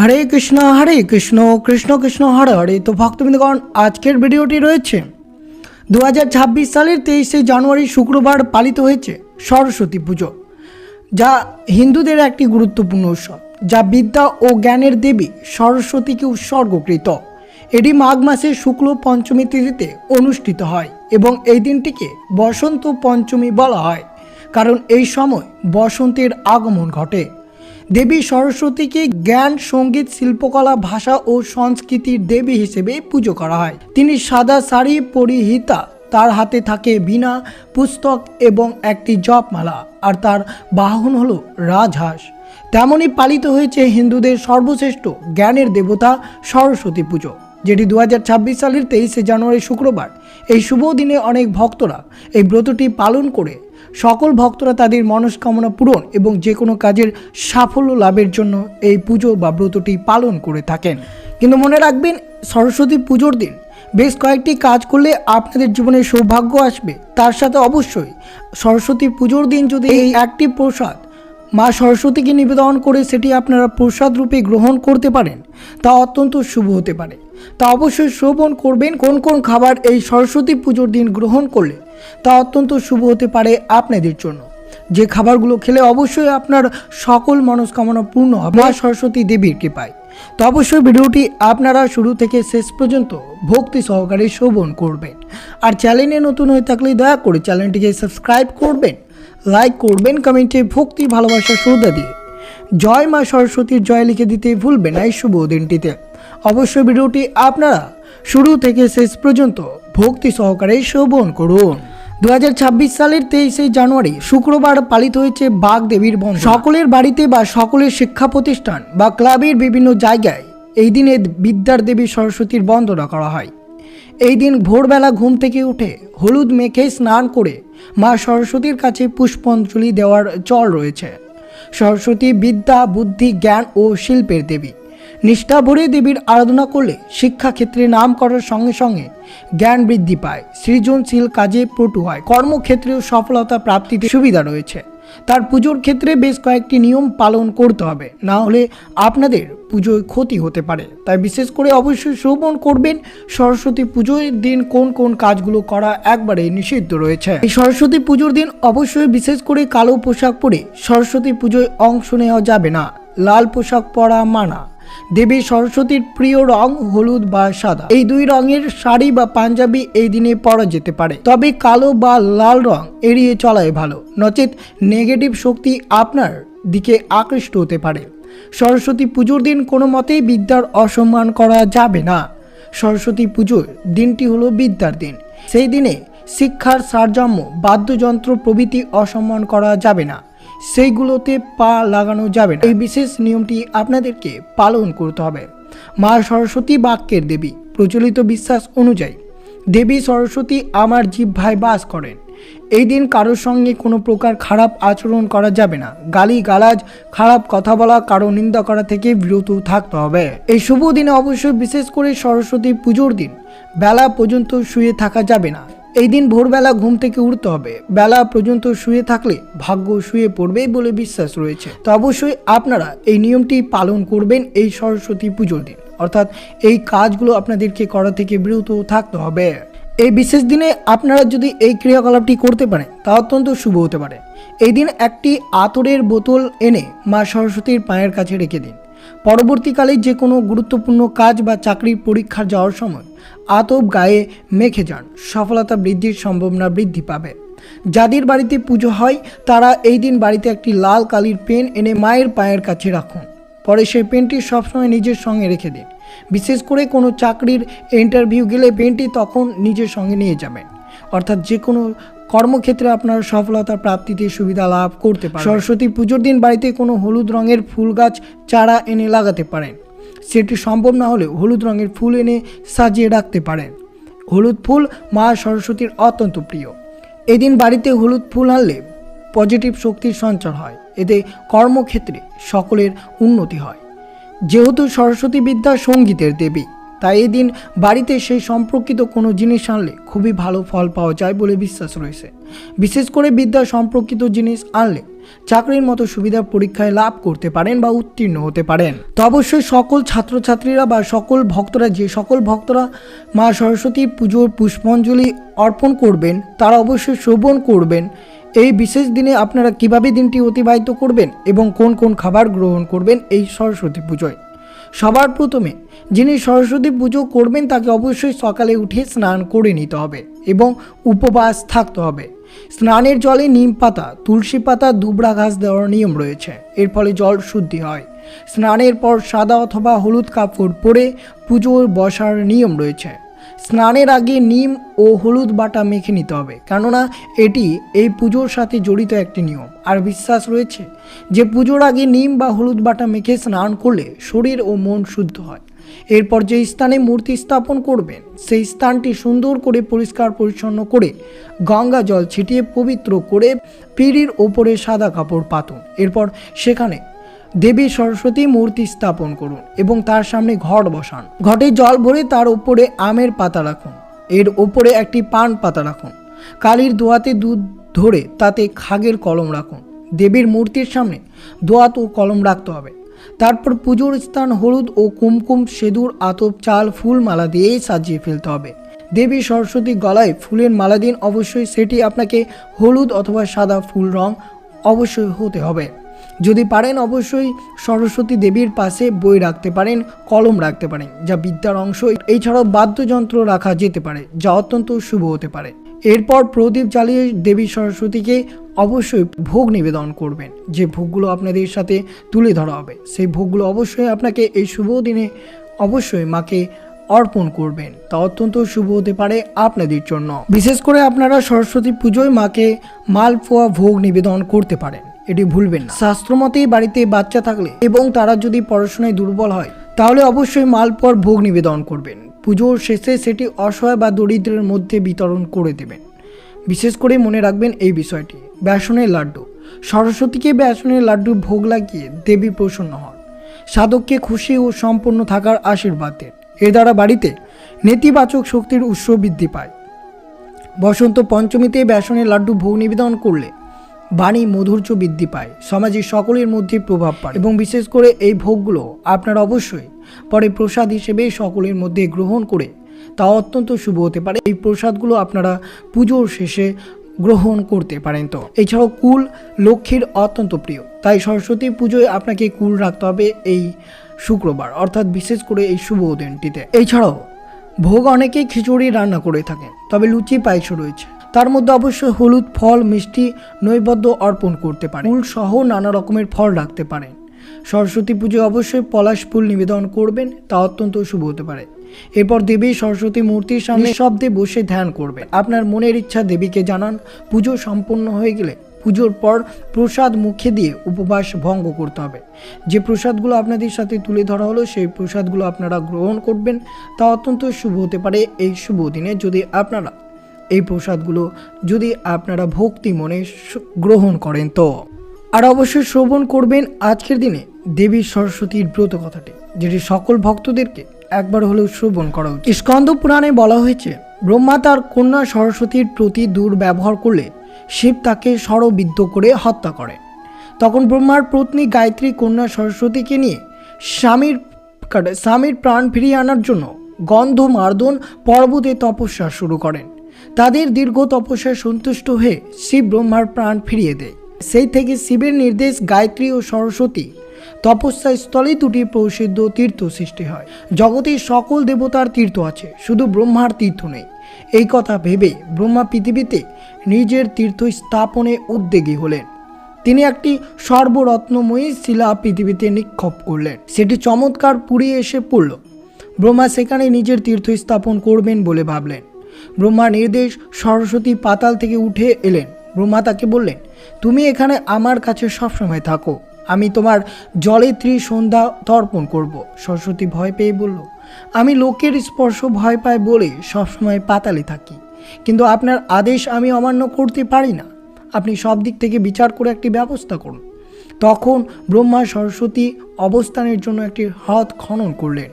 হরে কৃষ্ণ হরে কৃষ্ণ কৃষ্ণ কৃষ্ণ, হরে হরে। তো ভক্তবৃন্দগণ, আজকের ভিডিওটি রয়েছে। দু হাজার ছাব্বিশ সালের তেইশে জানুয়ারি শুক্রবার পালিত হয়েছে সরস্বতী পুজো, যা হিন্দুদের একটি গুরুত্বপূর্ণ উৎসব, যা বিদ্যা ও জ্ঞানের দেবী সরস্বতীকে উৎসর্গকৃত। এটি মাঘ মাসের শুক্ল পঞ্চমী তিথিতে অনুষ্ঠিত হয় এবং এই দিনটিকে বসন্ত পঞ্চমী বলা হয়, কারণ এই সময় বসন্তের আগমন ঘটে। দেবী সরস্বতীকে জ্ঞান, সংগীত, শিল্পকলা, ভাষা ও সংস্কৃতির দেবী হিসেবে পুজো করা হয়। তিনি সাদা শাড়ি, পরিহিতা, তার হাতে থাকে বীণা, পুস্তক এবং একটি জপমালা আর তার বাহন হলো রাজহাঁস। তেমনই পালিত হয়েছে হিন্দুদের সর্বশ্রেষ্ঠ জ্ঞানের দেবতা সরস্বতী পুজো, যেটি দুহাজার ছাব্বিশ সালের তেইশে জানুয়ারি শুক্রবার এই শুভ দিনে অনেক ভক্তরা এই ব্রতটি পালন করে, সকল ভক্তরা তাদের মনস্কামনা পূরণ এবং যে কোনো কাজের সাফল্য লাভের জন্য এই পুজো বা ব্রতটি পালন করে থাকেন। কিন্তু মনে রাখবেন, সরস্বতী পুজোর দিন বেশ কয়েকটি কাজ করলে আপনাদের জীবনে সৌভাগ্য আসবে। তার সাথে অবশ্যই সরস্বতী পুজোর দিন যদি এই একটি প্রসাদ মা সরস্বতীকে নিবেদন করে সেটি আপনারা প্রসাদ রূপে গ্রহণ করতে পারেন, তা অত্যন্ত শুভ হতে পারে। তা অবশ্যই শ্রবণ করবেন কোন কোন খাবার এই সরস্বতী পুজোর দিন গ্রহণ করলে, তা অত্যন্ত শুভ হতে পারে আপনাদের জন্য। যে খাবারগুলো খেলে অবশ্যই আপনার সকল মনস্কামনা পূর্ণ হবে। মা সরস্বতী দেবীর কৃপায়। তো অবশ্যই ভিডিওটি আপনারা শুরু থেকে শেষ পর্যন্ত ভক্তি সহকারে শ্রবণ করবেন। আর চ্যানেলে নতুন হয়ে থাকলে দয়া করে চ্যানেলটিকে সাবস্ক্রাইব করবেন, লাইক করবেন, কমেন্টে ভক্তি ভালোবাসা শ্রদ্ধা দিয়ে। জয় মা সরস্বতীর জয় লিখে দিতে ভুলবেন না এই শুভ দিনটিতে। অবশ্যই ভিডিওটি আপনারা শুরু থেকে শেষ পর্যন্ত ভক্তি সহকারে শ্রবণ করুন। দু হাজার ছাব্বিশ সালের তেইশে জানুয়ারি শুক্রবার পালিত হয়েছে বাঘ দেবীর বন্ধ সকলের বাড়িতে বা সকলের শিক্ষা প্রতিষ্ঠান বা ক্লাবের বিভিন্ন জায়গায় এই দিনে বিদ্যার দেবী সরস্বতীর বন্দনা করা হয়। এই দিন ভোরবেলা ঘুম থেকে উঠে হলুদ মেখে স্নান করে মা সরস্বতীর কাছে পুষ্পাঞ্জলি দেওয়ার চল রয়েছে। সরস্বতী বিদ্যা, বুদ্ধি, জ্ঞান ও শিল্পের দেবী। নিষ্ঠা ভরে দেবীর আরাধনা করলে শিক্ষাক্ষেত্রে নাম করার সঙ্গে সঙ্গে জ্ঞান বৃদ্ধি পায়, সৃজনশীল কাজে পটু হয়। কর্মক্ষেত্রেও সফলতা প্রাপ্তিতে সুবিধা রয়েছে। তার পুজোর ক্ষেত্রে বেশ কয়েকটি নিয়ম পালন করতে হবে। না হলে আপনাদের পুজোয় ক্ষতি হতে পারে। তাই বিশেষ করে অবশ্যই শ্রবণ করবেন, সরস্বতী পুজোর দিন কোন কোন কাজগুলো করা একবারে নিষিদ্ধ রয়েছে। এই সরস্বতী পুজোর দিন অবশ্যই বিশেষ করে কালো পোশাক পরে সরস্বতী পুজোয় অংশ নেওয়া যাবে না। লাল পোশাক পরা মানা। দেবী সরস্বতীর প্রিয় রং হলুদ বা সাদা। এই দুই রঙের শাড়ি বা পাঞ্জাবি এই দিনে পরা যেতে পারে। তবে কালো বা লাল রং এড়িয়ে চলাই ভালো। নচেত নেগেটিভ শক্তি আপনার দিকে আকৃষ্ট হতে পারে। সরস্বতী পুজোর দিন কোনো মতেই বিদ্যার অসম্মান করা যাবে না। সরস্বতী পুজোর দিনটি হলো বিদ্যার দিন। সেই দিনে শিক্ষার সারজম্য বাদ্যযন্ত্র প্রভৃতি অসম্মান করা যাবে না। সেইগুলোতে পা লাগানো যাবে না। এই বিশেষ নিয়মটি আপনাদেরকে পালন করতে হবে। মা সরস্বতী বাক্যের দেবী, প্রচলিত বিশ্বাস অনুযায়ী, দেবী সরস্বতী আমার জিহ্বায় বাস করেন। এই দিন কারোর সঙ্গে কোনো প্রকার খারাপ আচরণ করা যাবে না। গালি গালাজ খারাপ কথা বলা, কারও নিন্দা করা থেকে বিরত থাকতে হবে। এই শুভ দিনে অবশ্যই বিশেষ করে সরস্বতী পুজোর দিন, বেলা পর্যন্ত শুয়ে থাকা যাবে না। এই দিন ভোরবেলা ঘুম থেকে উঠতে হবে। বেলা পর্যন্ত শুয়ে থাকলে ভাগ্য শুয়ে পড়বে বলে বিশ্বাস রয়েছে। তো অবশ্যই আপনারা এই নিয়মটি পালন করবেন এই সরস্বতী পুজোর দিন। অর্থাৎ এই কাজগুলো আপনাদেরকে করা থেকে বিরত থাকতে হবে। এই বিশেষ দিনে আপনারা যদি এই ক্রিয়াকলাপটি করতে পারেন, তা অত্যন্ত শুভ হতে পারে। এই দিন একটি আতরের বোতল এনে মা সরস্বতীর পায়ের কাছে রেখে দিন। পরবর্তীকালে যে কোনো গুরুত্বপূর্ণ কাজ বা চাকরির পরীক্ষার যাওয়ার সময় আতপ গায়ে মেখে যান। সফলতা বৃদ্ধির সম্ভাবনা বৃদ্ধি পাবে। যাদের বাড়িতে পুজো হয়, তারা এই দিন বাড়িতে একটি লাল কালির পেন এনে মায়ের পায়ের কাছে রাখুন। পরে সেই পেনটি সবসময় নিজের সঙ্গে রেখে দিন। বিশেষ করে কোনো চাকরির ইন্টারভিউ গেলে পেনটি তখন নিজের সঙ্গে নিয়ে যাবেন। অর্থাৎ যে কোনো কর্মক্ষেত্রে আপনার সফলতা প্রাপ্তিতে সুবিধা লাভ করতে পারেন সরস্বতী পুজোর দিন বাড়িতে কোনো হলুদ রঙের ফুল গাছ চারা এনে লাগাতে পারেন সেটি সম্ভব না হলে হলুদ রঙের ফুল এনে সাজিয়ে রাখতে পারেন হলুদ ফুল মা সরস্বতীর অত্যন্ত প্রিয়। এদিন বাড়িতে হলুদ ফুল আনলে পজিটিভ শক্তির সঞ্চার হয়। এতে কর্মক্ষেত্রে সকলের উন্নতি হয়। যেহেতু সরস্বতী বিদ্যা সঙ্গীতের দেবী তাই এই দিন বাড়িতে সেই সম্পর্কিত কোনো জিনিস আনলে খুবই ভালো ফল পাওয়া যায় বলে বিশ্বাস রয়েছে। বিশেষ করে বিদ্যা সম্পর্কিত জিনিস আনলে চাকরির মতো সুবিধা পরীক্ষায় লাভ করতে পারেন বা উত্তীর্ণ হতে পারেন। তো অবশ্যই সকল ছাত্রছাত্রীরা বা সকল ভক্তরা, যে সকল ভক্তরা মা সরস্বতী পুজোর পুষ্পাঞ্জলি অর্পণ করবেন, তারা অবশ্যই শ্রবণ করবেন। এই বিশেষ দিনে আপনারা কীভাবে দিনটি অতিবাহিত করবেন এবং কোন কোন খাবার গ্রহণ করবেন এই সরস্বতী পুজোয়? সবার প্রথমে যিনি সরস্বতী পুজো করবেন তাকে অবশ্যই সকালে উঠে স্নান করে নিতে হবে এবং উপবাস থাকতে হবে। স্নানের জলে নিম পাতা, তুলসী পাতা, দুবড়া ঘাস দেওয়ার নিয়ম রয়েছে। এর ফলে জল শুদ্ধি হয়। স্নানের পর সাদা অথবা হলুদ কাপড় পরে পুজোর বসার নিয়ম রয়েছে। স্নানের আগে নিম ও হলুদ বাটা মেখে নিতে হবে। কেননা এটি এই পুজোর সাথে জড়িত একটি নিয়ম। আর বিশ্বাস রয়েছে যে পুজোর আগে নিম বা হলুদ বাটা মেখে স্নান করলে শরীর ও মন শুদ্ধ হয়। এরপর যে স্থানে মূর্তি স্থাপন করবেন, সেই স্থানটি সুন্দর করে পরিষ্কার পরিচ্ছন্ন করে গঙ্গা জল ছিটিয়ে পবিত্র করে পিঁড়ির ওপরে সাদা কাপড় পাতুন। এরপর সেখানে দেবী সরস্বতী মূর্তি স্থাপন করুন এবং তার সামনে ঘট বসান। ঘটে জল ভরে তার উপরে আমের পাতা রাখুন। এর ওপরে একটি পান পাতা রাখুন। কালীর দোয়াতে দুধ ধরে তাতে খাগের কলম রাখুন। দেবীর মূর্তির সামনে দোয়াত ও কলম রাখতে হবে। তারপর পুজোর স্থান হলুদ ও কুমকুম, সেদুর, আতপ, চাল, ফুল মালা দিয়েই সাজিয়ে ফেলতে হবে। দেবী সরস্বতী গলায় ফুলের মালা দিন অবশ্যই। সেটি আপনাকে হলুদ অথবা সাদা ফুল রং অবশ্যই হতে হবে। যদি পারেন অবশ্যই সরস্বতী দেবীর পাশে বই রাখতে পারেন, কলম রাখতে পারেন, যা বিদ্যার অংশ। এছাড়াও বাদ্যযন্ত্র রাখা যেতে পারে, যা অত্যন্ত শুভ হতে পারে। এরপর প্রদীপ জ্বালিয়ে দেবী সরস্বতীকে অবশ্যই ভোগ নিবেদন করবেন। যে ভোগগুলো আপনাদের সাথে তুলে ধরা হবে, সেই ভোগগুলো অবশ্যই আপনাকে এই শুভ দিনে অবশ্যই মাকে অর্পণ করবেন। তা অত্যন্ত শুভ হতে পারে আপনাদের জন্য। বিশেষ করে আপনারা সরস্বতী পুজোয় মাকে মালপোয়া ভোগ নিবেদন করতে পারেন। এটি ভুলবেন না। শাস্ত্রমতেই বাড়িতে বাচ্চা থাকলে এবং তারা যদি পড়াশোনায় দুর্বল হয়, তাহলে অবশ্যই মালপর ভোগ নিবেদন করবেন। পুজোর শেষে সেটি অসহায় বা দরিদ্রের মধ্যে বিতরণ করে দেবেন। বিশেষ করে মনে রাখবেন এই বিষয়টি, বেসনের লাড্ডু। সরস্বতীকে বেসনের লাড্ডু ভোগ লাগিয়ে দেবী প্রসন্ন হন। সাধককে খুশি ও সম্পন্ন থাকার আশীর্বাদ দেন। এর দ্বারা বাড়িতে নেতিবাচক শক্তির উৎস বৃদ্ধি পায়। বসন্ত পঞ্চমীতে বেসনের লাড্ডু ভোগ নিবেদন করলে বাণী মধুর্য বৃদ্ধি পায়। সমাজে সকলের মধ্যে প্রভাব পড়ে। এবং বিশেষ করে এই ভোগগুলো আপনারা অবশ্যই পরে প্রসাদ হিসেবে সকলের মধ্যে গ্রহণ করে, তা অত্যন্ত শুভ হতে পারে। এই প্রসাদগুলো আপনারা পুজোর শেষে গ্রহণ করতে পারেন তো। এছাড়াও কুল লক্ষ্মীর অত্যন্ত প্রিয়। তাই সরস্বতী পুজোয় আপনাকে কুল রাখতে হবে এই শুক্রবার, অর্থাৎ বিশেষ করে এই শুভ দিনটিতে। এছাড়াও ভোগ অনেকেই খিচুড়ি রান্না করে থাকেন, তবে লুচি পায়েসও রয়েছে। তার মধ্যে অবশ্যই হলুদ, ফল, মিষ্টি, নৈবদ্য অর্পণ করতে পারেন ফুল সহ নানা রকমের ফল রাখতে পারেন সরস্বতী পুজোয় অবশ্যই পলাশ ফুল নিবেদন করবেন, তা অত্যন্ত শুভ হতে পারে। এরপর দেবী সরস্বতী মূর্তির সামনে শব্দে বসে ধ্যান করবেন। আপনার মনের ইচ্ছা দেবীকে জানান, পুজো সম্পন্ন হয়ে গেলে পুজোর পর প্রসাদ মুখে দিয়ে উপবাস ভঙ্গ করতে হবে। যে প্রসাদগুলো আপনাদের সাথে তুলে ধরা হলো, সেই প্রসাদগুলো আপনারা গ্রহণ করবেন, তা অত্যন্ত শুভ হতে পারে এই শুভ দিনে। যদি আপনারা এই প্রসাদগুলো যদি আপনারা ভক্তি মনে গ্রহণ করেন তো। আর অবশ্যই শ্রবণ করবেন আজকের দিনে দেবী সরস্বতীর ব্রত কথাটি, যেটি সকল ভক্তদেরকে একবার হলেও শ্রবণ করা উচিত। স্কন্দ পুরাণে বলা হয়েছে, ব্রহ্মা তার কন্যা সরস্বতীর প্রতি দুর্ব্যবহার করলে শিব তাকে সরবিদ্ধ করে হত্যা করেন তখন ব্রহ্মার পত্নী গায়ত্রী কন্যা সরস্বতীকে নিয়ে স্বামীর স্বামীর প্রাণ ফিরিয়ে আনার জন্য গন্ধমার্দন পর্বতে তপস্যা শুরু করেন। তাদের দীর্ঘ তপস্যায় সন্তুষ্ট হয়ে শিব ব্রহ্মার প্রাণ ফিরিয়ে দেয়। সেই থেকে শিবের নির্দেশ গায়ত্রী ও সরস্বতী তপস্যা স্থলে দুটি প্রসিদ্ধ তীর্থ সৃষ্টি হয়। জগতে সকল দেবতার তীর্থ আছে, শুধু ব্রহ্মার তীর্থ নেই। এই কথা ভেবে ব্রহ্মা পৃথিবীতে নিজের তীর্থ স্থাপনে উদ্যোগী হলেন। তিনি একটি সর্বরত্নময়ী শিলা পৃথিবীতে নিক্ষেপ করলেন। সেটি চমৎকার পুড়িয়ে এসে পড়ল। ব্রহ্মা সেখানে নিজের তীর্থ স্থাপন করবেন বলে ভাবলেন। ব্রহ্মার নির্দেশ সরস্বতী পাতাল থেকে উঠে এলেন। ব্রহ্মা তাকে বললেন, তুমি এখানে আমার কাছে সবসময় থাকো। আমি তোমার জলে ত্রিসন্ধ্যা তর্পণ করব। সরস্বতী ভয় পেয়ে বলল, আমি লোকের স্পর্শ ভয় পাই বলে সবসময় পাতালে থাকি। কিন্তু আপনার আদেশ আমি অমান্য করতে পারি না। আপনি সব দিক থেকে বিচার করে একটি ব্যবস্থা করুন। তখন ব্রহ্মা সরস্বতী অবস্থানের জন্য একটি হ্রদ খনন করলেন।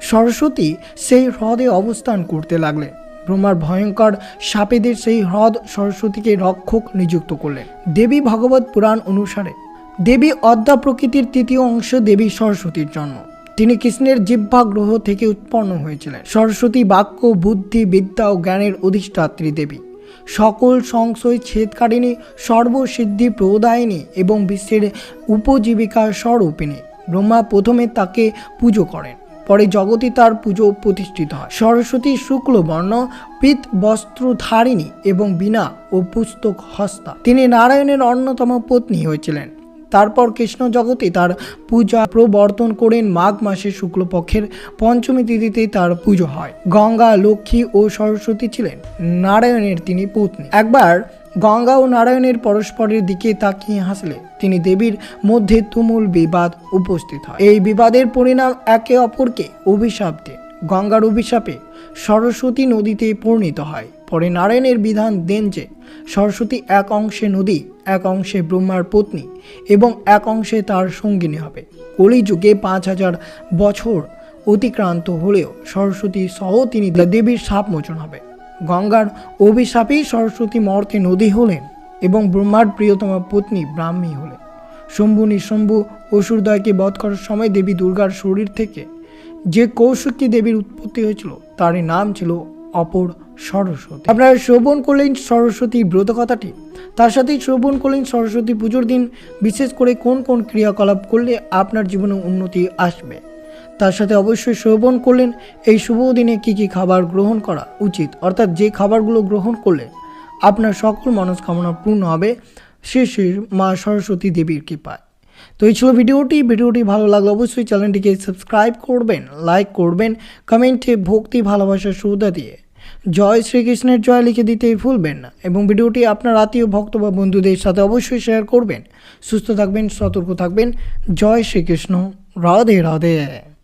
সরস্বতী সেই হ্রদে অবস্থান করতে লাগলেন। ব্রহ্মার ভয়ঙ্কর সাপেদের সেই হ্রদ সরস্বতীকে রক্ষক নিযুক্ত করলেন। দেবী ভগবত পুরাণ অনুসারে দেবী অদ্যা প্রকৃতির তৃতীয় অংশ দেবী সরস্বতীর জন্ম। তিনি কৃষ্ণের জিহ্বা গ্রহ থেকে উৎপন্ন হয়েছিলেন। সরস্বতী বাক্য, বুদ্ধি, বিদ্যা ও জ্ঞানের অধিষ্ঠাত্রী দেবী। সকল সংশয় ছেদকারিণী, সর্বসিদ্ধি প্রদায়িনী এবং বিশ্বের উপজীবিকার স্বরূপিণী। ব্রহ্মা প্রথমে তাকে পুজো করেন। পরে জগতে তার পুজো প্রতিষ্ঠিত হয়। সরস্বতী শুক্লবর্ণ, পিত বস্ত্রধারিণী এবং বিনা ও পুস্তক হস্তা। তিনি নারায়ণের অন্যতম পত্নী হয়েছিলেন। তারপর কৃষ্ণ জগতে তার পূজা প্রবর্তন করেন মাঘ মাসে শুক্লপক্ষের পঞ্চমী তিথিতে তার পুজো হয়। গঙ্গা, লক্ষ্মী ও সরস্বতী ছিলেন নারায়ণের তিনি পত্নী। একবার গঙ্গা ও নারায়ণের পরস্পরের দিকে তাকিয়ে হাসলে তিনি দেবীর মধ্যে তুমুল বিবাদ উপস্থিত হয়। এই বিবাদের পরিণাম একে অপরকে অভিশাপ দেন গঙ্গার অভিশাপে সরস্বতী নদীতে পরিণত হয়। পরে নারায়ণের বিধান দেন যে সরস্বতী এক অংশে নদী, এক অংশে ব্রহ্মার পত্নী এবং এক অংশে তার সঙ্গিনী হবে। কলিযুগে পাঁচ হাজার বছর অতিক্রান্ত হলেও সরস্বতী সহ তিনি দেবীর সাপ মোচন হবে। গঙ্গার অভিশাপেই সরস্বতী মর্তে নদী হলেন এবং ব্রহ্মার প্রিয়তমা পত্নী ব্রাহ্মী হলেন। শম্ভু নিঃশম্ভু অসুরদয়কে বধ করার সময় দেবী দুর্গার শরীর থেকে যে কৌশিকী দেবীর উৎপত্তি হয়েছিল, তারই নাম ছিল অপর সরস্বতী। আপনারা শ্রবণ করলেন সরস্বতী ব্রত কথাটি তার সাথেই শ্রবণ করলেন সরস্বতী পুজোর দিন। বিশেষ করে কোন কোন ক্রিয়াকলাপ করলে আপনার জীবনে উন্নতি আসবে? তার সাথে অবশ্যই শ্রবণ করলেন, এই শুভ দিনে কী কী খাবার গ্রহণ করা উচিত? অর্থাৎ যে খাবারগুলো গ্রহণ করলে আপনার সকল মনস্কামনা পূর্ণ হবে, শ্রী মা সরস্বতী দেবীর কৃপায়। তো এই ছিল ভিডিওটি। ভিডিওটি ভালো লাগলে অবশ্যই চ্যানেলটিকে সাবস্ক্রাইব করবেন, লাইক করবেন, কমেন্টে ভক্তি ভালোবাসার সুবিধা দিয়ে জয় শ্রীকৃষ্ণের জয় লিখে দিতে ভুলবেন না এবং ভিডিওটি আপনার আত্মীয়, ভক্ত বা বন্ধুদের সাথে অবশ্যই শেয়ার করবেন। সুস্থ থাকবেন, সতর্ক থাকবেন। জয় শ্রীকৃষ্ণ। রাধে রাধে।